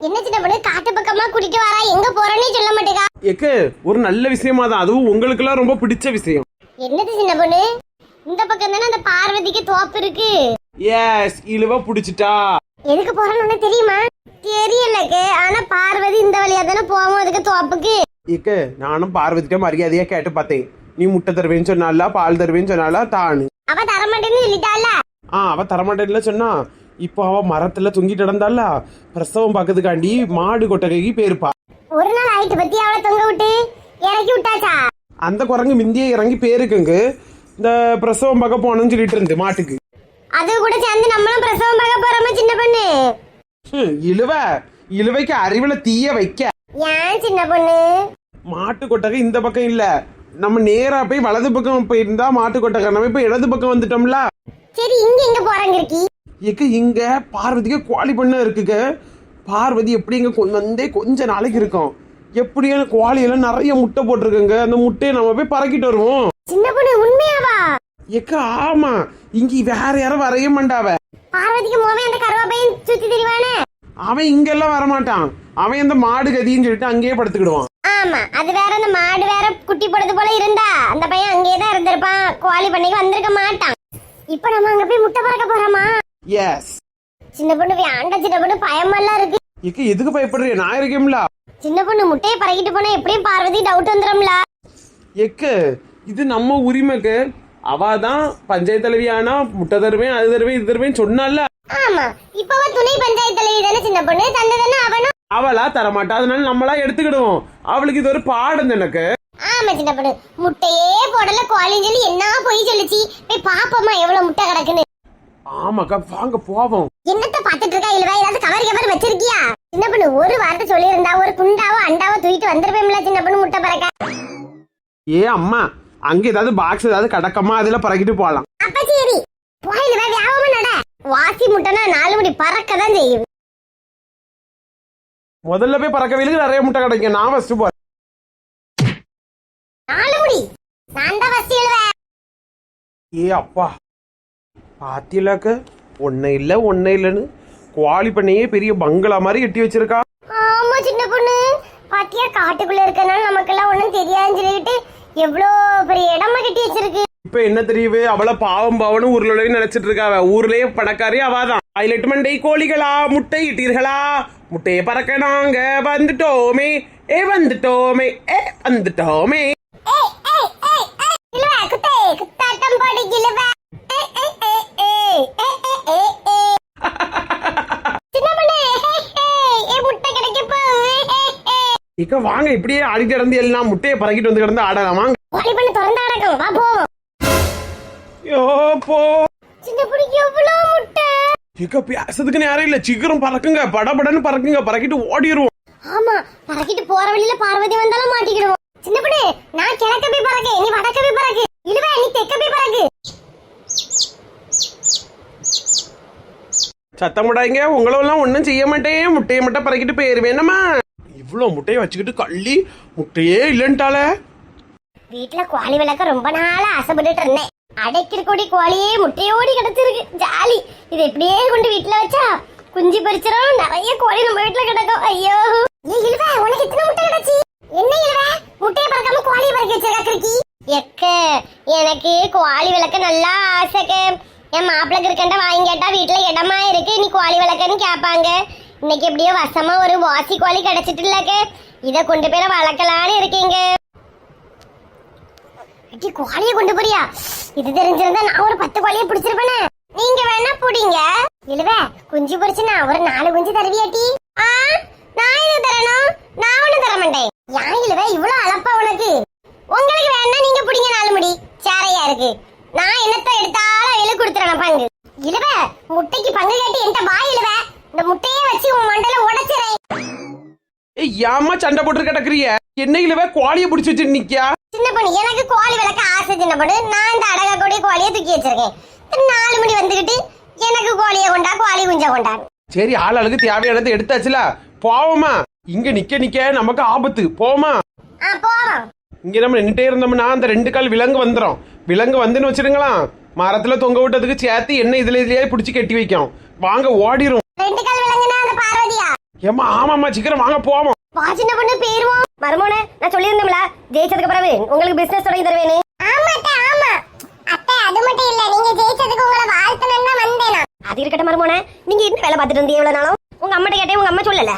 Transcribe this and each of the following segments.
என்ன சின்ன பொண்ணு? காட்டு பக்கமா கூட்டிட்டு வரா எங்க போறேன்னே சொல்ல மாட்டேங்கா எக்கு ஒரு நல்ல விஷயமா தான் அதுவும் உங்களுக்கெல்லாம் ரொம்ப பிடிச்ச விஷயம். என்னது சின்ன பொண்ணு? இந்த பக்கம் தானே அந்த பார்வதிக்கு தோப்பு இருக்கு. எஸ் இழுவ பிடிச்சிட்டா. எதுக்கு போறோம்னு தெரியுமா? தெரியலக்கு. ஆனா பார்வதி இந்த வழியா தானே போவோம் அதுக்கு தோப்புக்கு. எக்கு நானும் பார்வதிட்ட மரியாதையா கேட்டு பார்த்தேன். நீ முட்டை தருவேன்னு சொன்னாலா பால் தருவேன்னு சொன்னாலா தானு அவ தர மாட்டேன்னு சொல்லிட்டால ஆ அவ தரமாட்டேன்ல சொன்னா இப்போ அவ மரத்துல தொங்கிட்டு நடந்தால பிரசவம் பார்க்கறதுக்காண்டி மாடு கொட்டகைக்கு போயிருப்பா. ஒரு நாள் ஆயிட்டு பத்தி அவளை தொங்க விட்டு இறக்கி விட்டாச்சா? அந்த குரங்கு மிந்தியே இறங்கி பேருக்குங்க. இந்த பிரசவம் பார்க்க போனோம்னு சொல்லிட்டு இருந்து மாட்டுக்கு. அது கூட சேர்ந்து நம்மளும் பிரசவம் பார்க்க போறோமா சின்ன பொண்ணு? ஹம், இழுவ. இழுவைக்கு அறிவுல தீய வைக்க. ஏன் சின்ன பொண்ணு? மாட்டு கொட்டகை இந்த பக்கம் இல்ல. நம்ம நேரா போய் வலது பக்கம் போயிருந்தா மாட்டு கொட்டகை. நம்ம இப்ப இடது பக்கம் வந்துட்டோம்ல. சரி இங்க எங்க போறாங்க இருக்கி எங்க இங்க பார்வதிக்கு குவாலி பண்ண இருக்குங்க. பார்வதி எப்படி இங்க கொ- வந்தே கொஞ்ச நாளைக்கு இருக்கும் எப்படியான குவாலியெல்லாம் நிறைய முட்டை போட்டிருக்குங்க. அந்த முட்டையை நம்ம போய் பறக்கிட்டு வருவோம். சின்ன பொண்ணு உண்மையாவா? எக்க ஆமா. இங்க வேற யாரும் வரைய மாட்டாவ. பார்வதிக்கு மோவே அந்த கருவாப்பையும் சுத்தி திரிவானே? அவன் இங்கெல்லாம் வரமாட்டான். அவன் அந்த மாடு கதின்னு சொல்லிட்டு அங்கேயே படுத்துக்கிடுவான். ஆமா. அது வேற அந்த மாடு வேற குட்டி போடுறது போல இருந்தா அந்த பையன் அங்கேயே தான் இருந்திருப்பான். கோழி பண்ணைக்கு வந்திருக்க மாட்டான். இப்ப நம்ம அங்க போய் முட்டை பறக்க போறோமா? எஸ் சின்ன பொண்ணு வேண்ட சின்ன பொண்ணு பயமெல்லாம் இருக்கு. எக்க எதுக்கு பயப்படுறிய நான் இருக்கேன்ல சின்ன பொண்ணு முட்டையை பறக்கிட்டு போனா எப்படியும் பார்வதி டவுட் வந்துடும்ல எக்க இது நம்ம உரிமைக்கு. அவ தான் பஞ்சாயத்து தலைவியானா முட்டை தருவேன் அது தருவேன் இது தருவேன் சொன்னால. ஆமா இப்ப அவ துணை பஞ்சாயத்து தலைவி தானே சின்ன பொண்ணு? தந்ததானே அவனும் அவளா தரமாட்டா அதனால நம்மளா எடுத்துக்கிடுவோம். அவளுக்கு இது ஒரு பாடம் எனக்கு. ஆமா சின்ன பொண்ணு. முட்டையே போடல கோழின்னு சொல்லி என்ன போய் சொல்லுச்சு? போய் பாப்போமா எவ்வளவு முட்டை கிடக்குன்னு. ஆமாக்கா வாங்க போவோம். என்னத்த பாத்துட்டு இருக்கா இல்லவா ஏதாவது கவர் கவர் வச்சிருக்கியா? சின்ன பொண்ணு ஒரு வார்த்தை சொல்லியிருந்தா ஒரு குண்டாவோ அண்டாவோ தூக்கிட்டு வந்திருப்பேன்ல சின்ன பொண்ணு முட்டை பறக்க? ஏ அம்மா அங்க ஏதாவது பாக்ஸ் ஏதாவது கடக்கமா? அதுல பறக்கிட்டு போலாம். அப்ப சரி. போயிலுவா வியாபமா நட. வாசி முட்டைனா நாலு மணி பறக்க தான் செய்யும். முதல்ல போய் பறக்கவிலுக்கு நிறைய முட்டை கிடைக்கும். நான் ஃபர்ஸ்ட் போறேன். நாலு முடி? நான் தான் ஃபர்ஸ்ட் ஏ அப்பா. பாத்தியலாக்க ஒன்ன இல்ல ஒன்ன இல்லைன்னு குவாலி பண்ணையே பெரிய பங்களா மாதிரி எட்டி வச்சிருக்கா. ஆமா சின்ன பொண்ணு. பாத்தியா காட்டுக்குள்ள இருக்கனால நமக்கெல்லாம் ஒண்ணும் தெரியாதுன்னு சொல்லிட்டு எவ்வளோ பெரிய இடமா கட்டி வச்சிருக்கு. இப்ப என்ன தெரியுது? அவள பாவம் பாவம்னு ஊர்ல நினைச்சிட்டு இருக்காவ. ஊர்லயே பணக்காரி அவாதான் பைலட் மண்டை கோழிகளா முட்டை இட்டீர்களா? முட்டையை பறக்க நாங்க வந்துட்டோமே. ஏ வந்துட்டோமே. ஏ வந்துட்டோமே. ஏய் ஏய் ஏய் ஏய் இழுவ குத்தே குத்தாட்டம் போடு இழுவ ஏய் ஏய். இக்க வாங்க இப்படியே ஆடி கிடந்து எல்லாம் முட்டையை பறக்கிட்டு வந்து கிடந்து ஆடலாம். வாங்க. கோழி பண்ண திறந்து அடக்கம் வா போவோம் யோ போ. சின்ன புடிக்கு எவ்வளோ முட்டை இக்க பேசுறதுக்கு நேரம் இல்ல. சீக்கிரம் பறக்குங்க. படபடன்னு பறக்குங்க. பறக்கிட்டு ஓடிடுவோம் ஆமா பறக்கிட்டு போற வழியில பார்வதி வந்தாலும் மாட்டிக்கிடுவோம். சின்ன புடி நான் கிழக்க போய் பறக்க நீ வடக்க போய் பறக்கு. இழுவ நீ தெக்க போய் பறக்கு சத்தம் போடாதீங்க. உங்களெல்லாம் ஒன்றும் செய்ய மாட்டேன். முட்டையை மட்டும் பறக்கிட்டு போயிருவேனம்மா இவ்வளோ முட்டையை வச்சுக்கிட்டு கள்ளி முட்டையே இல்லைன்ட்டாலே வீட்டுல கோழி வளர்க்க ரொம்ப நாளா ஆசைப்பட்டுட்டு இருந்தேன். அடைக்கிற கொடி கோழியே முட்டையோடி கிடச்சிருக்கு. ஜாலி. இது இப்படியே கொண்டு வீட்டுல வச்சா குஞ்சு பறிச்சிடும் நிறைய கோழி நம்ம வீட்டுல கிடக்கும். ஐயோ. ஏ இழுவ உனக்கு எத்தனை முட்டை கிடச்சி? என்ன இழுவ? முட்டையை பறக்காம கோழியை பறக்க வச்சிருக்கா கிருக்கி எக்க எனக்கு கோழி வளர்க்க நல்லா ஆசைக்க என் மாப்பிள்ளை இருக்கண்ட வாங்கி கேட்டா வீட்டுல இடமா இருக்கு. நீ கோழி வளர்க்கன்னு கேட்பாங்க இன்னைக்கு எப்படியோ வசமா ஒரு வாசி கோழி கிடைச்சிட்டு இல்லக்க இதை கொண்டு போய் வளர்க்கலான்னு இருக்கீங்க. அடி கோழியை கொண்டு போறியா? இது தெரிஞ்சிருந்தா நான் ஒரு பத்து கோழியை பிடிச்சிருப்பேனே. நீங்க வேணா புடிங்க. இழுவ குஞ்சு பொறிச்சுனா ஒரு நாலு குஞ்சு தருவியாட்டி ஆ நான் இது தரணும்? நான் ஒண்ணு தர மாட்டேன். ஏன் இழுவ இவ்வளவு அளப்பா உனக்கு? உங்களுக்கு வேணா நீங்க புடிங்க நாலு முடி. சேரையா இருக்கு. நான் என்னத்த எடுத்தா கொடுத்துறேன் பங்கு இழுவ முட்டைக்கு பங்கு கேட்டு என்கிட்ட வா இழுவ. இந்த முட்டையே வச்சு உன் மண்டல உடைச்சிறேன். ஏய் ஏம்மா சண்டை போட்டு கிடக்குறிய என்னையிலவே கோழியை பிடிச்சி வச்சு நிக்கியா? சின்ன பொண்ணு எனக்கு கோழி வளர்க்க ஆசை சின்ன பொண்ணு. நான் இந்த அடகா கொடி கோழியை தூக்கி வச்சிருக்கேன். நாலு மணி வந்துகிட்டு எனக்கு கோழியை கொண்டா கோழி குஞ்சா கொண்டா. சரி ஆளாளுக்கு தேவையானதை எடுத்தாச்சுல. போவோமா? இங்க நிக்க நிக்க நமக்கு ஆபத்து. போமா? ஆ போறோம். இங்க நம்ம நின்னுட்டே இருந்தோம்னா அந்த ரெண்டு கால் விலங்கு வந்துடும் விலங்கு வந்துன்னு வச்சிருங்களா மரத்துல தொங்க விட்டதுக்கு சேர்த்து என்ன இதுல இதுலயே பிடிச்சி கட்டி வைக்கும். வாங்க ஓடிரும். ரெண்டு கால் விலங்குனா அந்த பார்வதியா? ஏம்மா ஆமாம்மா சீக்கிரம் வாங்க போவோம். வா சின்ன பொண்ணு பேருவோம். மருமோனே நான் சொல்லியிருந்தோம்ல ஜெயிச்சதுக்கு பிறகு உங்களுக்கு பிசினஸ் தொடங்கி தருவேன்னு. ஆமா ஆமா. அத்தை அது மட்டும் இல்ல நீங்க ஜெயிச்சதுக்கு உங்களை வாழ்த்தணும் தான் வந்தேன் அது இருக்கட்டும் மருமோனே. நீங்க என்ன வேலை பார்த்துட்டு இருந்தீங்க இவ்வளவு நாளும்? உங்க அம்மாட்ட கேட்டே உங்க அம்மா சொல்லல.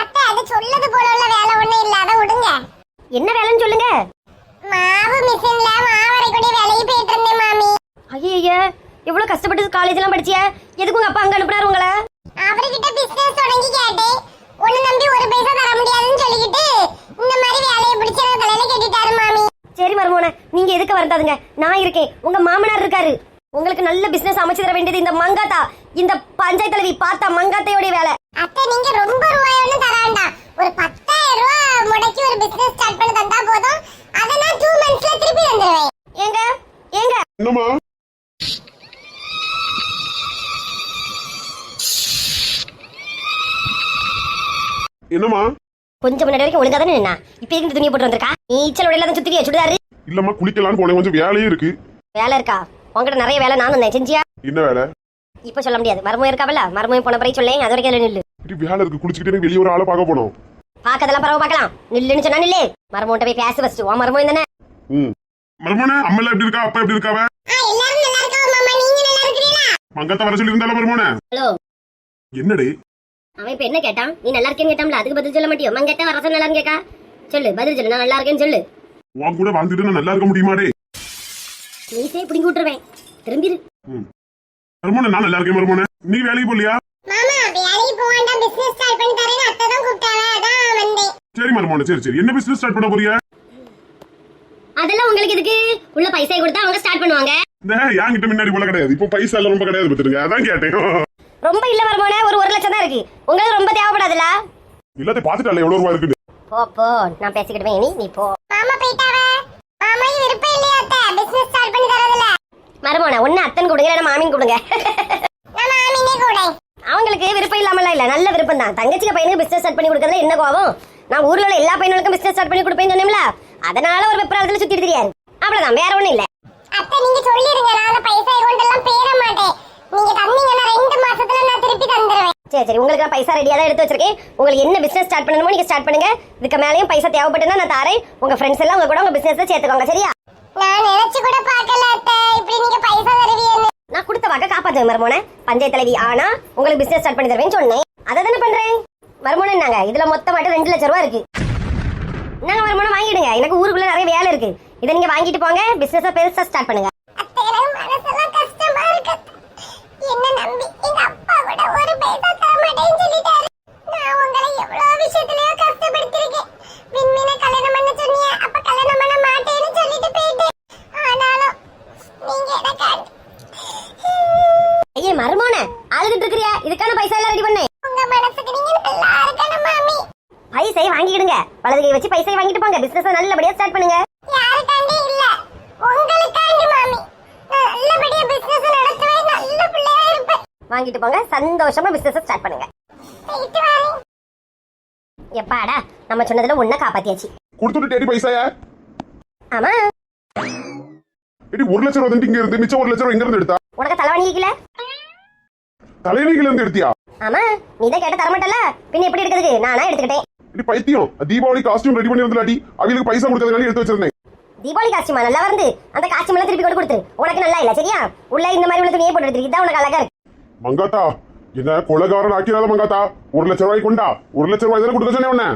அத்தை அது சொல்லது போல உள்ள வேலை ஒண்ணும் இல்ல அத விடுங்க. என்ன வேலைன்னு சொல்லுங்க. மாவு மிஷின்ல மாவரைக்கூடிய வேலையை போயிட்டு இருந்தேன் மாமி. ஐயா எவ்வளவு கஷ்டப்பட்டு காலேஜ் எல்லாம் படிச்சியா? எதுக்கு உங்க அப்பா அங்க அனுப்புறாரு உங்களை? அவர்கிட்ட பிசினஸ் தொடங்கி கேட்டேன். ஒண்ணு நம்பி ஒரு பைசா தர முடியாதுன்னு சொல்லிக்கிட்டு இந்த மாதிரி வேலையை பிடிச்ச தலையில கேட்டுட்டாரு மாமி. சரி மருமோனே நீங்க எதுக்கு வருந்தாதுங்க? நான் இருக்கேன். உங்க மாமனார் இருக்காரு. உங்களுக்கு நல்ல பிசினஸ் அமைச்சு தர வேண்டியது இந்த மங்காத்தா. இந்த பஞ்சாயத்து தலைவி பார்த்தா மங்காத்தையோட வேலை. அத்தை நீங்க ரொம்ப ரூபாய் ஒண்ணு தர வேண்டாம். ஒரு பத்தாயிரம் ரூபாய் முடக்கி ஒரு பிசினஸ் ஸ்டார்ட் பண்ணி தந்தா போதும். அதை நான் டூ மந்த்ஸ்ல திருப்பி தந்துருவேன். ஏங்க? ஏங்க? என்னம்மா? என்னம்மா? கொஞ்சம் முன்னாடி வரைக்கும் ஒழுங்கா தானே நின்னா? இப்ப இந்த துணியை போட்டு வந்திருக்கா? நீச்சல் உடையில தான் சுத்திரியா சுடிதாரு? இல்லம்மா குளிக்கலாம்னு போனேன். கொஞ்சம் வேலையும் இருக்கு. வேலை இருக்கா? உங்ககிட்ட நிறைய வேலை நான் தந்தேன் செஞ்சியா? என்ன வேலை? இப்ப சொல்ல முடியாது. மருமம் இருக்காவல்ல? மருமம் போன பிறகு சொல்லேன். அது வரைக்கும் நில்லு இப்படி வேலை இருக்கு. குளிச்சுக்கிட்டே வெளியே ஒரு ஆளை பார்க்க போனோம். பாக்கதெல்லாம் பரவ பார்க்கலாம். நில்லுன்னு சொன்னா நில்லு. மருமகிட்ட போய் பேச ஃபர்ஸ்ட் உன் மருமம் தானே? ம். மருமோனே அம்மா எப்படி இருக்கா? அப்பா எப்படி இருக்காவ? எல்லாரும் நல்லா இருக்காவ மாமா? நீங்க நல்லா இருக்கிறீங்களா? மங்கத்த வர சொல்லி இருந்தாலும் மருமோனே ஹலோ. என்னடி? அவன் இப்ப என்ன கேட்டான்? நீ நல்லா இருக்கேன்னு கேட்டான்ல அதுக்கு பதில் சொல்ல மாட்டியோ? மங்க கேட்டா வரசம் நல்லா கேக்கா? சொல்லு பதில் சொல்லு நான் நல்லா இருக்கேன்னு சொல்லு. உன் கூட வாழ்ந்துட்டு நான் நல்லா இருக்க முடியுமாடே? நீசே பிடிங்கி விட்டுருவேன். திரும்பிரு. மருமோனே நான் நல்லா இருக்கேன் மருமோனே. நீ வேலைக்கு போலியா மாமா வேலைக்கு போக வேண்டாம் பிசினஸ் ஸ்டார்ட் பண்ணி தரேன்னு அத்தை தான் கூப்பிட்டாங்க அதான் வந்தேன். சரி மருமோனே சரி சரி. என்ன பிசினஸ் ஸ்டார்ட் பண்ண போறியா? அதெல்லாம் உங்களுக்கு எதுக்கு? உள்ள பைசா கொடுத்தா அவங்க ஸ்டார்ட் பண்ணுவாங்க. இந்த என்கிட்ட முன்னாடி போல கிடையாது. இப்போ பைசா எல்லாம் ரொம்ப கிடையாது பத்துருங்க அதான் கேட்டேன். ரொம்ப இல்ல மருமோனே ஒரு ஒரு லட்சம் தான் இருக்கு. உங்களுக்கு ரொம்ப தேவைப்படாதுல எல்லாத்தையும் பார்த்துட்டால எவ்வளவு ரூபாய் இருக்குன்னு. போ போ நான் பேசிக்கிடுவேன் நீ நீ போ. மாமா போயிட்டாவே? மாமா விருப்பம் இல்லையா அத்தை? பிசினஸ் ஸ்டார்ட் பண்ணி தரதுல மருமோனே ஒண்ணு அத்தன் கொடுங்க இல்ல மாமின் கொடுங்க. நான் மாமினே கூட அவங்களுக்கு விருப்பம் இல்லாமல இல்ல நல்ல விருப்பம் தான். தங்கச்சிக்கு பையனுக்கு பிசினஸ் ஸ்டார்ட் பண்ணி கொடுக்கறதுல என்ன கோவம் நான் ஊர்ல உள்ள எல்லா பையனுக்கும் பிசினஸ் ஸ்டார்ட் பண்ணி கொடுப்பேன்னு சொன்னேன்ல. அதனால ஒரு வெப்பராளத்துல சுத்திட்டு தெரியாது. அவ்வளவுதான் வேற ஒண்ணும் இல்ல. அத்தை நீங்க சொல்லிருங்க நான் பைசா கொண்டு எல்லாம் பேர மாட்டேன் நீங்க தந்தீங்கன்னா ரெண்டு மாசத்துல நான் திருப்பி தந்துருவேன் சரி சரி உங்களுக்கு நான் பைசா ரெடியா தான் எடுத்து வச்சிருக்கேன். உங்களுக்கு என்ன பிசினஸ் ஸ்டார்ட் பண்ணணுமோ நீங்க ஸ்டார்ட் பண்ணுங்க. இதுக்கு மேலயும் பைசா தேவைப்பட்டுனா நான் தாரேன். உங்க ஃப்ரெண்ட்ஸ் எல்லாம் உங்க கூட உங்க பிசினஸ் சேர்த்துக்கோங்க சரியா? நான் நினைச்சு கூட பார்க்கல அத்தை. இப்படி நீங்க பைசா தருவீங்கன்னு நான் கொடுத்த வாக்க காப்பாத்துவேன் மருமோனே. பஞ்சாயத்து தலைவி ஆனா உங்களுக்கு பிசினஸ் ஸ்டார்ட் பண்ணி தருவேன்னு சொன்னேன். அதை தானே பண்றேன்? மருமோனே நாங்க இதுல மொத்தமாட்டு ரெண்டு லட்சம் ரூபா இருக்கு. நாங்க வருமானம் வாங்கிடுங்க. எனக்கு ஊருக்குள்ள நிறைய வேலை இருக்கு. இதை நீங்க வாங்கிட்டு போங்க. பிசினஸ் பெருசா ஸ்டார்ட் பண்ணுங்க. என்ன நம்பி? எங்க அப்பா கூட ஒரு பைசா தர மாட்டேன்னு சொல்லிட்டாரு. நான் உங்களை எவ்வளவு விஷயத்துலயோ கஷ்டப்படுத்திருக்கேன். விண்மீனை கல்யாணம் பண்ண சொன்னீங்க அப்ப கல்யாணம் பண்ண மாட்டேன்னு சொல்லிட்டு போயிட்டேன். ஆனாலும் நீங்க எனக்கு ஐயே மருமோனே அழுதுட்டு இருக்கிறியா? இதுக்கான பைசா எல்லாம் ரெடி பண்ணேன் உங்க மனசுக்கு நீங்க நல்லா இருக்கணும் மாமி. பைசை வாங்கிடுங்க வலது கை வச்சு பைசை வாங்கிட்டு போங்க. பிசினஸ் நல்லபடியா ஸ்டார்ட் பண்ணுங்க யாருக்காண்டி இல்ல உங்களுக்காண்டி மாமி நல்லபடியா பிசினஸ் நடத்துவே நல்ல பிள்ளையா இருப்பேன் வாங்கிட்டு போங்க. சந்தோஷமா பிசினஸ் ஸ்டார்ட் பண்ணுங்க. எப்பாடா நம்ம சொன்னதுல ஒண்ண காப்பாத்தியாச்சு. கொடுத்துட்டு டேடி பைசாயா? ஆமா. எடி ஒரு லட்சம் ரூபா இங்க இருந்து மிச்சம் ஒரு லட்சம் ரூபா எங்க இருந்து எடுத்தா? உனக்கு தலைவணிக்கல தலைநீகில இருந்து எடுத்தியா? ஆமா. நீ தான் கேட்ட தரமாட்டல பின்ன எப்படி எடுக்கிறதுக்கு? நானா எடுத்துக்கிட்டேன். இடி பைத்தியம். தீபாவளி காஸ்டியூம் ரெடி பண்ணி இருந்தாடி அவங்களுக்கு பைசா கொடுத்ததுனால எடுத்து வச்சிருந்தேன். தீபாவளி காஸ்டியூமா நல்லா வருது அந்த காஸ்டியூம் எல்லாம் திருப்பி கொண்டு கொடுத்து உனக்கு நல்லா இல்ல சரியா? உள்ள இந்த மாதிரி உள்ள துணியே போட்டு எடுத்துருக்கு இதான் உனக்கு அழகா மங்காத்தா என்ன கொலகாரன் ஆக்கிறாத மங்காத்தா ஒரு லட்சம் ரூபாய் கொண்டா ஒரு லட்சம் ரூபாய் தானே கொடுக்க சொன்னேன் உன்னை.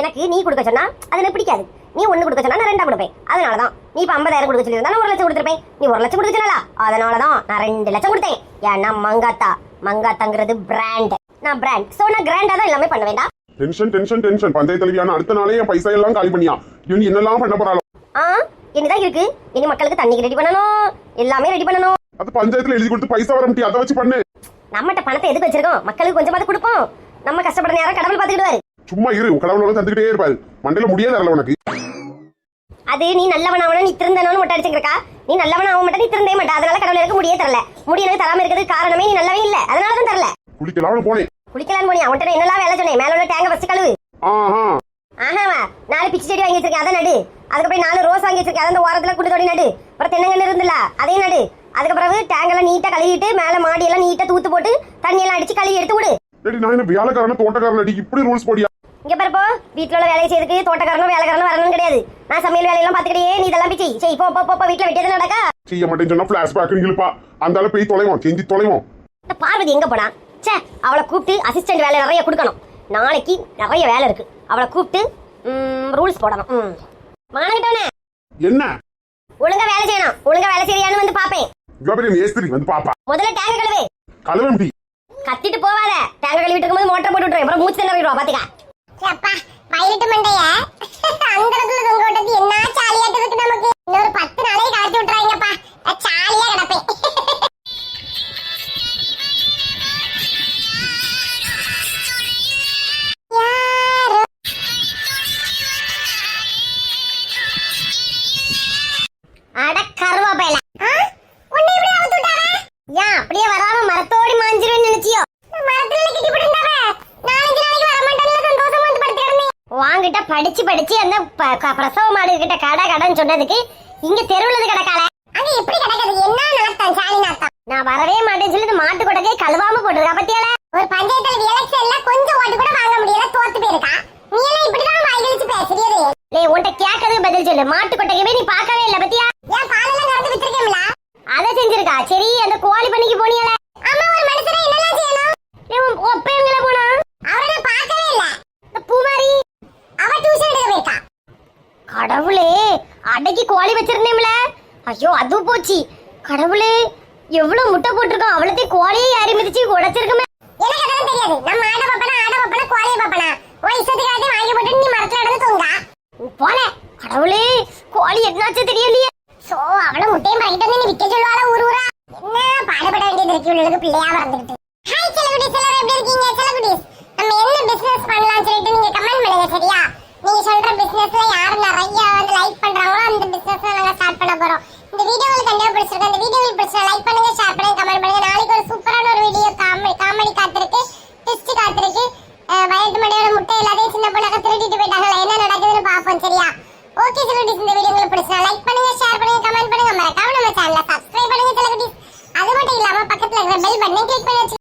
எனக்கு நீ கொடுக்க சொன்னா அது எனக்கு பிடிக்காது. நீ ஒண்ணு கொடுக்க சொன்னா நான் ரெண்டா கொடுப்பேன். அதனாலதான் நீ இப்ப ஐம்பதாயிரம் கொடுக்க சொல்லியிருந்தா நான் ஒரு லட்சம் கொடுத்துருப்பேன். நீ ஒரு லட்சம் கொடுக்க சொன்னல அதனாலதான் நான் ரெண்டு லட்சம் கொடுத்தேன். ஏன்னா மங்காத்தா. மங்காத்தாங்கிறது பிராண்ட் நான் பிராண்ட் சோ நான் கிராண்டா தான் எல்லாமே பண்ண வேண்டாம். டென்ஷன் டென்ஷன் டென்ஷன் பஞ்சாயத்து தலைவியான அடுத்த நாளே என் பைசா எல்லாம் காலி பண்ணியா? இவன் என்னெல்லாம் பண்ண போறாளோ? ஆ? என்னதான் இருக்கு. இனி மக்களுக்கு தண்ணிக்கு ரெடி பண்ணணும். எல்லாமே ரெடி பண்ணணும். அது பஞ்சாயத்துல எழுதி கொடுத்து பைசா வர முடியும் அதை வச்சு பண்ணு. நம்மகிட்ட பணத்தை எதுக்கு வச்சிருக்கோம்? மக்களுக்கு கொஞ்சமாவது கொடுப்போம். நம்ம கஷ்டப்படுற நேரம் கடவுள் பார்த்துக்கிடுவாரு சும்மா இரு கடவுளோட தந்துக்கிட்டே இருப்பாரு. மண்டையில முடியாது வரல உனக்கு. அது நீ நல்லவன் ஆகணும் நீ திருந்தனு மட்டும் அடிச்சுக்கிறக்கா நீ நல்லவன் ஆக மாட்டே நீ திருந்தே மாட்டா. அதனால கடவுள் எனக்கு முடியே தரல. முடி எனக்கு தராம இருக்கிறது காரணமே நீ நல்லவே இல்ல. அதனால தான் தரல. குளிக்கலாம்னு போனேன். குளிக்கலாம் போனியா? அவன்கிட்ட என்னெல்லாம் வேலை சொன்னேன்? மேல உள்ள டேங்க ஃபர்ஸ்ட் கழுவு. ஆஹா. ஆஹாவா. நாலு பிச்சு செடி வாங்கி வச்சிருக்கேன். அதை நடு. அதுக்கப்புறம் நாலு ரோஸ் வாங்கி வச்சிருக்கேன். அதை அந்த ஓரத்துல குண்டு தோடி நடு. அப்புறம் தென்னங்கன்று இருந்துல. அதையும் நடு. அதுக்கப்புறம் டேங்க் எல்லாம் நீட்டா கழுவிட்டு மேல மாடி எல்லாம் நீட்டா தூத்து போட்டு தண்ணி எல்லாம் அடிச்சு கழுவி எடுத்து விடு. ஏடி நான் என்ன வேலைக்காரன தோட்டக்காரன் அடி இப்படி ரூல்ஸ் போடியா? இங்க பாருப்போ வீட்டுல உள்ள வேலையை செய்யறதுக்கு தோட்டக்காரனும் வேலைக்காரனும் வரணும் கிடையாது. நான் சமையல் வேலையெல்லாம் பாத்துக்கிட்டே நீ இதெல்லாம் போய் செய். செய் போ போ போ, வீட்டுல வெட்டியது நடக்கா? செய்ய மாட்டேன்னு சொன்னா பிளாஷ்பேக் இழுப்பா. அந்த போய் தொலைவோம் செஞ்சு தொலைவோம் பார்வதி எங்க போனா? ச்சே அவளை கூப்பிட்டு அசிஸ்டன்ட் வேலை நிறைய கொடுக்கணும். நாளைக்கு நிறைய வேலை இருக்கு. அவளை கூப்பிட்டு ரூல்ஸ் போடணும். மானகிட்டவனே என்ன? ஒழுங்கா வேலை செய்யணும். ஒழுங்கா வேலை செய்யறியான்னு வந்து பாப்பேன் பெரிய மேஸ்திரி வந்து பாப்பா. முதல்ல டேங்க் கழுவு. கலவம்பி கத்திட்டு போவாத. டேங்க் கழுவிட்டு இருக்கும்போது மோட்டர் போட்டு விட்டுருவேன் அப்புறம் மூச்சு திணறிடுவா பாத்துக்க அப்பா பைலட் மண்டைய. அந்த இடத்துல தொங்க விட்டது என்ன சாலியாட்டு இருக்கு நமக்கு? படிச்சு படிச்சு அந்த ப- க- பிரசவ மாடு கிட்ட கடை கடைன்னு சொன்னதுக்கு இங்க தெருவுல கிடக்கால அங்க எப்படி கிடக்குது? என்ன நாட்டம் சாலி நாட்டம் நான் வரவே மாட்டேன்னு சொல்லி மாட்டு கொட்டகை கழுவாம போட்டுருக்கா பத்தியால ஒரு பஞ்சாயத்துல எலெக்ஷன்ல கொஞ்சம் ஓட்டு கூட வாங்க முடியல தோத்து போயிருக்கா. நீ எல்லாம் இப்படிதான் வாய் கழிச்சு பேசுறியது? டேய் உன்கிட்ட கேட்கறதுக்கு பதில் சொல்லு. மாட்டு கொட்டகைவே நீ பார்க்கவே இல்ல பத்தியா? ஏன் பாலெல்லாம் கறந்து வித்திருக்கேன்ல அத செஞ்சிருக்கா. சரி அந்த கோழி பண்ணிக்கு போனியல அம்மா ஒரு மனுஷனை என்னலாம் செய்யணும் இவன் ஒப்பையங்கள போனா அவரை நான் பார்க்கவே இல்ல இந்த பூமாரி அவ டியூஷன் எடுக்க போயிருக்கா கடவுளே அடக்கி கோழி வச்சிருந்தேன்ல ஐயோ அது போச்சு கடவுளே எவ்வளவு முட்டை போட்டிருக்கோம் அவ்வளோத்தையும்